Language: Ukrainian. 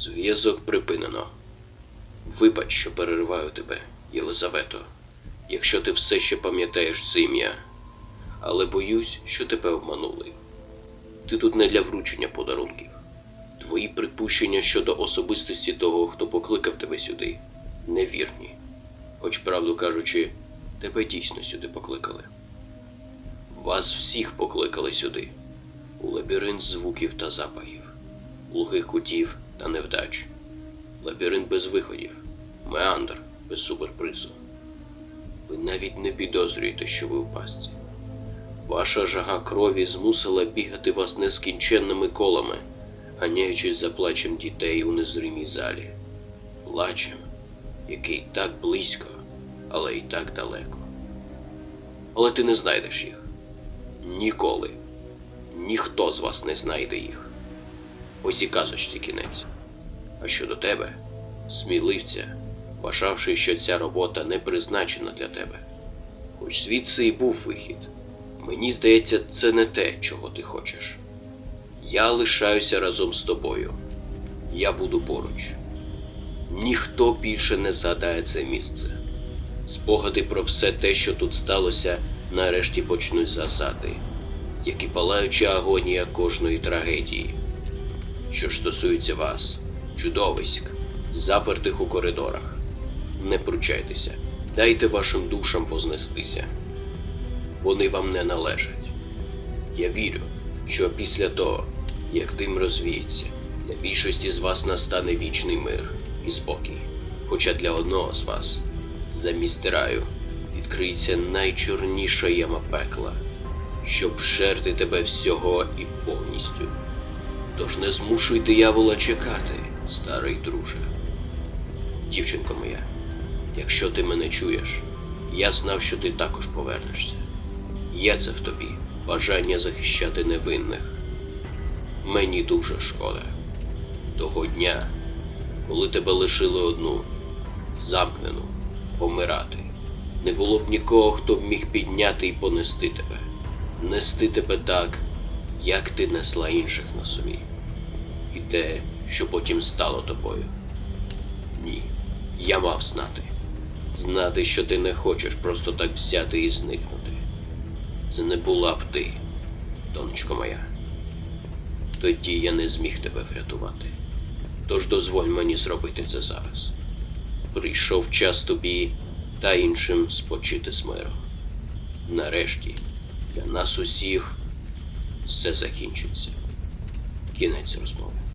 Зв'язок припинено. Вибач, що перериваю тебе, Єлизавето, якщо ти все ще пам'ятаєш це ім'я. Але боюсь, що тебе обманули. Ти тут не для вручення подарунків. Твої припущення щодо особистості того, хто покликав тебе сюди, невірні. Хоч, правду кажучи, тебе дійсно сюди покликали. Вас всіх покликали сюди, у лабіринт звуків та запахів, глухих кутів та невдач, лабіринт без виходів, меандр без суперпризу. Ви навіть не підозрюєте, що ви в пастці. Ваша жага крові змусила бігати вас нескінченними колами, ганяючись за плачем дітей у незримій залі. Плачем, який так близько, але й так далеко. Але ти не знайдеш їх. Ніколи. Ніхто з вас не знайде їх. Ось і казочці кінець. А щодо тебе, сміливця, вважавши, що ця робота не призначена для тебе. Хоч звідси і був вихід. Мені здається, це не те, чого ти хочеш. Я лишаюся разом з тобою. Я буду поруч. Ніхто більше не згадає це місце. Спогади про все те, що тут сталося, нарешті почнуть засади, як і палаюча агонія кожної трагедії. Що ж стосується вас, чудовиськ, запертих у коридорах, не пручайтеся, дайте вашим душам вознестися. Вони вам не належать. Я вірю, що після того, як дим розвіється, для більшості з вас настане вічний мир і спокій. Хоча для одного з вас, замість раю, відкриється найчорніша яма пекла, щоб жерти тебе всього і повністю. Тож не змушуй диявола чекати, старий друже. Дівчинко моя, якщо ти мене чуєш, я знав, що ти також повернешся. Є це в тобі бажання захищати невинних. Мені дуже шкода. Того дня, коли тебе лишили одну, замкнену, помирати, не було б нікого, хто б міг підняти і понести тебе, нести тебе так, як ти несла інших на собі. І те, що потім стало тобою. Ні, я мав знати. Знати, що ти не хочеш просто так взяти і зникнути. Це не була б ти, донечко моя. Тоді я не зміг тебе врятувати. Тож дозволь мені зробити це зараз. Прийшов час тобі та іншим спочити з миром. Нарешті для нас усіх все закінчиться. Кінець розмови.